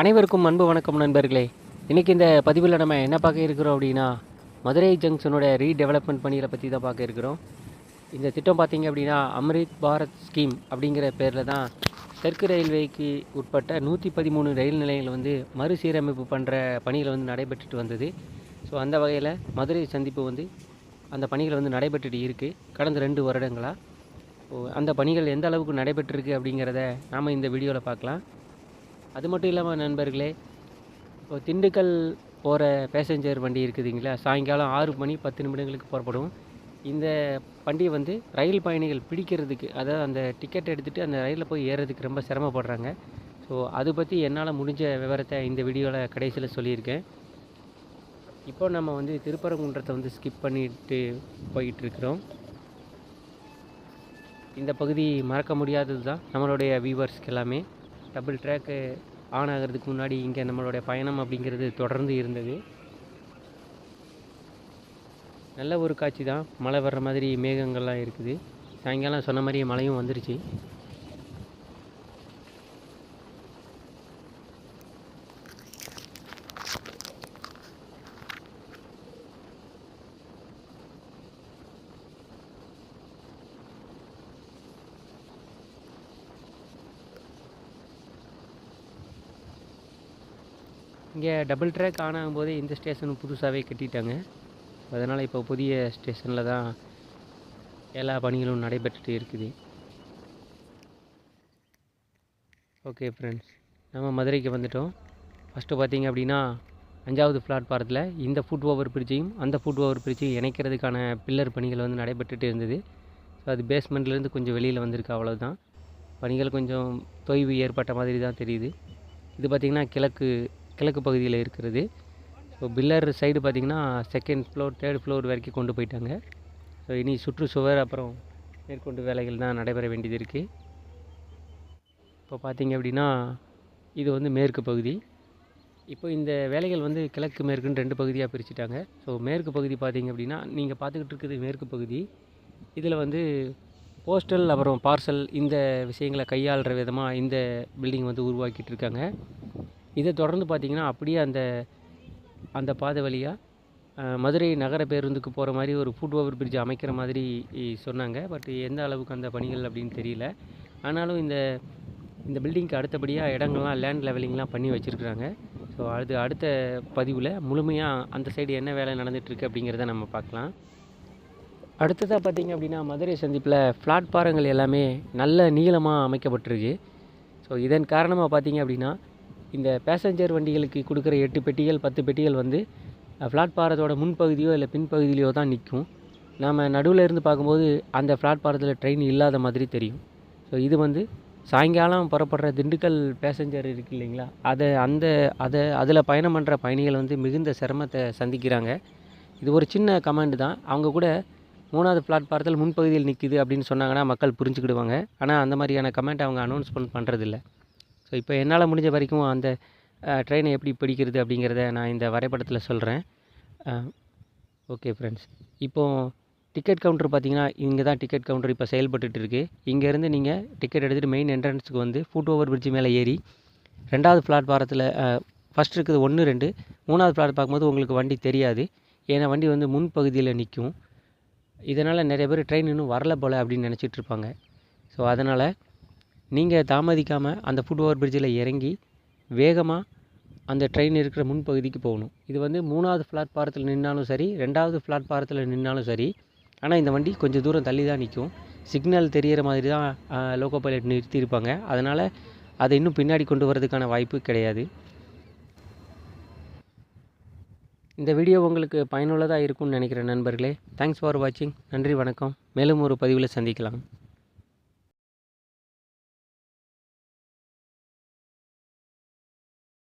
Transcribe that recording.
அனைவருக்கும் அன்பு வணக்கம் நண்பர்களே. இன்றைக்கி இந்த பதிவில் நம்ம என்ன பார்க்க இருக்கிறோம் அப்படின்னா மதுரை ஜங்ஷனோட ரீடெவலப்மெண்ட் பணிகளை பற்றி தான் பார்க்க இருக்கிறோம். இந்த திட்டம் பார்த்திங்க அப்படின்னா அம்ரித் பாரத் ஸ்கீம் அப்படிங்கிற பேரில் தான் தெற்கு ரயில்வேக்கு உட்பட்ட நூற்றி பதிமூணு ரயில் நிலையங்கள் வந்து மறுசீரமைப்பு பண்ணுற பணிகள் வந்து நடைபெற்றுட்டு வந்தது. ஸோ அந்த வகையில் மதுரை சந்திப்பு வந்து அந்த பணிகள் வந்து நடைபெற்றுட்டு இருக்குது கடந்த ரெண்டு வருடங்களாக ஸோ அந்த பணிகள் எந்த அளவுக்கு நடைபெற்றிருக்கு அப்படிங்கிறத நாம் இந்த வீடியோவில் பார்க்கலாம். அது மட்டும் இல்லாமல் நண்பர்களே இப்போ திண்டுக்கல் போகிற பேசஞ்சர் வண்டி இருக்குதுங்களா சாயங்காலம் ஆறு மணி பத்து நிமிடங்களுக்கு புறப்படும். இந்த வண்டியை வந்து ரயில் பயணிகள் பிடிக்கிறதுக்கு அதாவது அந்த டிக்கெட் எடுத்துகிட்டு அந்த ரயிலில் போய் ஏறுறதுக்கு ரொம்ப சிரமப்படுறாங்க. ஸோ அதை பற்றி என்னால் முடிஞ்ச விவரத்தை இந்த வீடியோவில் கடைசியில் சொல்லியிருக்கேன். இப்போ நம்ம வந்து திருப்பரங்குன்றத்தை வந்து ஸ்கிப் பண்ணிட்டு போயிட்டுருக்குறோம். இந்த பகுதி மறக்க முடியாதது தான் நம்மளுடைய வியூவர்ஸ்க்கு எல்லாமே. டபுள் ட்ராக்கு ஆன் ஆகிறதுக்கு முன்னாடி இங்கே நம்மளுடைய பயணம் அப்படிங்கிறது தொடர்ந்து இருந்தது. நல்ல ஒரு காட்சி தான். மழை வர்ற மாதிரி மேகங்கள்லாம் இருக்குது. சாயங்காலம் சொன்ன மாதிரியே மழையும் வந்துருச்சு. இங்கே டபுள் ட்ராக் ஆன் ஆகும்போதே இந்த ஸ்டேஷன் புதுசாகவே கட்டிட்டாங்க. அதனால் இப்போ புதிய ஸ்டேஷனில் தான் எல்லா பணிகளும் நடைபெற்றுட்டு இருக்குது. ஓகே ஃப்ரெண்ட்ஸ் நம்ம மதுரைக்கு வந்துட்டோம். ஃபஸ்ட்டு பார்த்தீங்க அப்படின்னா அஞ்சாவது பிளாட்பாரத்தில் இந்த ஃபுட் ஓவர் பிரிட்ஜையும் அந்த ஃபுட் ஓவர் பிரிட்ஜையும் இணைக்கிறதுக்கான பில்லர் பணிகள் வந்து நடைபெற்றுட்டு இருந்தது. ஸோ அது பேஸ்மெண்ட்லேருந்து கொஞ்சம் வெளியில் வந்திருக்கு அவ்வளோதான் பணிகள் கொஞ்சம் தொய்வு ஏற்பட்ட மாதிரி தான் தெரியுது. இது பார்த்திங்கன்னா கிழக்கு கிழக்கு பகுதியில் இருக்கிறது. ஸோ பில்லர் சைடு பார்த்திங்கன்னா செகண்ட் ஃப்ளோர் தேர்ட் ஃப்ளோர் வரைக்கும் கொண்டு போயிட்டாங்க. ஸோ இனி சுற்றுச்சுவர் அப்புறம் மேற்கொண்டு வேலைகள் தான் நடைபெற வேண்டியது இருக்குது இப்போ பார்த்தீங்க அப்படின்னா இது வந்து மேற்கு பகுதி. இப்போ இந்த வேலைகள் வந்து கிழக்கு மேற்குன்னு ரெண்டு பகுதியாக பிரிச்சுட்டாங்க. ஸோ மேற்கு பகுதி பார்த்திங்க அப்படின்னா நீங்கள் பார்த்துக்கிட்டு இருக்குது மேற்கு பகுதி. இதில் வந்து போஸ்டல் அப்புறம் பார்சல் இந்த விஷயங்களை கையாளுற விதமாக இந்த பில்டிங் வந்து உருவாக்கிட்டு இருக்காங்க. இதை தொடர்ந்து பார்த்திங்கன்னா அப்படியே அந்த அந்த பாதை வழியாக மதுரை நகர பேருந்துக்கு போகிற மாதிரி ஒரு ஃபுட் ஓவர் பிரிட்ஜ் அமைக்கிற மாதிரி சொன்னாங்க. பட் எந்த அளவுக்கு அந்த பணிகள் அப்படின்னு தெரியல. ஆனாலும் இந்த இந்த பில்டிங்க்கு அடுத்தபடியாக இடங்கள்லாம் லேண்ட் லெவலிங்லாம் பண்ணி வச்சுருக்குறாங்க. ஸோ அது அடுத்த பதிவில் முழுமையாக அந்த சைடு என்ன வேலை நடந்துகிட்ருக்கு அப்படிங்கிறத நம்ம பார்க்கலாம். அடுத்ததாக பார்த்திங்க அப்படின்னா மதுரை சந்திப்பில் பிளாட்பாரங்கள் எல்லாமே நல்ல நீளமாக அமைக்கப்பட்டிருக்கு. ஸோ இதன் காரணமாக பார்த்திங்க அப்படின்னா இந்த பேசஞ்சர் வண்டிகளுக்கு கொடுக்குற எட்டு பெட்டிகள் பத்து பெட்டிகள் வந்து பிளாட்பாரத்தோட முன்பகுதியோ இல்லை பின்பகுதியிலையோ தான் நிற்கும். நாம் நடுவில் இருந்து பார்க்கும்போது அந்த பிளாட்பாரத்தில் ட்ரெயின் இல்லாத மாதிரி தெரியும். ஸோ இது வந்து சாயங்காலம் புறப்படுற திண்டுக்கல் பேசஞ்சர் இருக்கு இல்லைங்களா? அதை அந்த அதை அதில் பயணம் பண்ணுற பயணிகள் வந்து மிகுந்த சிரமத்தை சந்திக்கிறாங்க. இது ஒரு சின்ன கமெண்ட் தான். அவங்க கூட மூணாவது பிளாட்பாரத்தில் முன்பகுதியில் நிற்கிது அப்படின்னு சொன்னாங்கன்னா மக்கள் புரிஞ்சுக்கிடுவாங்க. ஆனால் அந்த மாதிரியான கமெண்ட் அவங்க அனௌன்ஸ்மெண்ட் பண்ணுறதில்ல ஸோ இப்போ என்னால் முடிஞ்ச வரைக்கும் அந்த ட்ரெயினை எப்படி பிடிக்கிறது அப்படிங்கிறத நான் இந்த வரைபடத்தில் சொல்கிறேன் ஓகே ஃப்ரெண்ட்ஸ் இப்போது டிக்கெட் கவுண்டர் பார்த்தீங்கன்னா இங்கே தான் டிக்கெட் கவுண்டர் இப்போ செயல்பட்டுட்டு இருக்குது இங்கேருந்து நீங்கள் டிக்கெட் எடுத்துகிட்டு மெயின் என்ட்ரன்ஸுக்கு வந்து ஃபுட் ஓவர் பிரிட்ஜ் மேலே ஏறி ரெண்டாவது பிளாட்பாரத்தில் ஃபஸ்ட் இருக்குது ஒன்று ரெண்டு. மூணாவது பிளாட் பார்க்கும்போது உங்களுக்கு வண்டி தெரியாது. ஏன்னா வண்டி வந்து முன்பகுதியில் நிற்கும் இதனால் நிறைய பேர் ட்ரெயின் இன்னும் வரல போல் அப்படின்னு நினச்சிட்டு இருப்பாங்க. ஸோ அதனால் நீங்கள் தாமதிக்காமல் அந்த ஃபுட் ஓவர் பிரிட்ஜில் இறங்கி வேகமாக அந்த ட்ரெயின் இருக்கிற முன்பகுதிக்கு போகணும். இது வந்து மூணாவது பிளாட்பாரத்தில் நின்றாலும் சரி ரெண்டாவது பிளாட்பாரத்தில் நின்றாலும் சரி ஆனால் இந்த வண்டி கொஞ்சம் தூரம் தள்ளி தான் நிற்கும் சிக்னல் தெரிகிற மாதிரி தான் லோக்கோ பைலட் நிறுத்தியிருப்பாங்க. அதனால் அதை இன்னும் பின்னாடி கொண்டு வரதுக்கான வாய்ப்பு கிடையாது. இந்த வீடியோ உங்களுக்கு பயனுள்ளதாக இருக்கும்னு நினைக்கிறேன் நண்பர்களே. தேங்க்ஸ் ஃபார் வாட்சிங் நன்றி வணக்கம். மேலும் ஒரு பதிவில் சந்திக்கலாம்.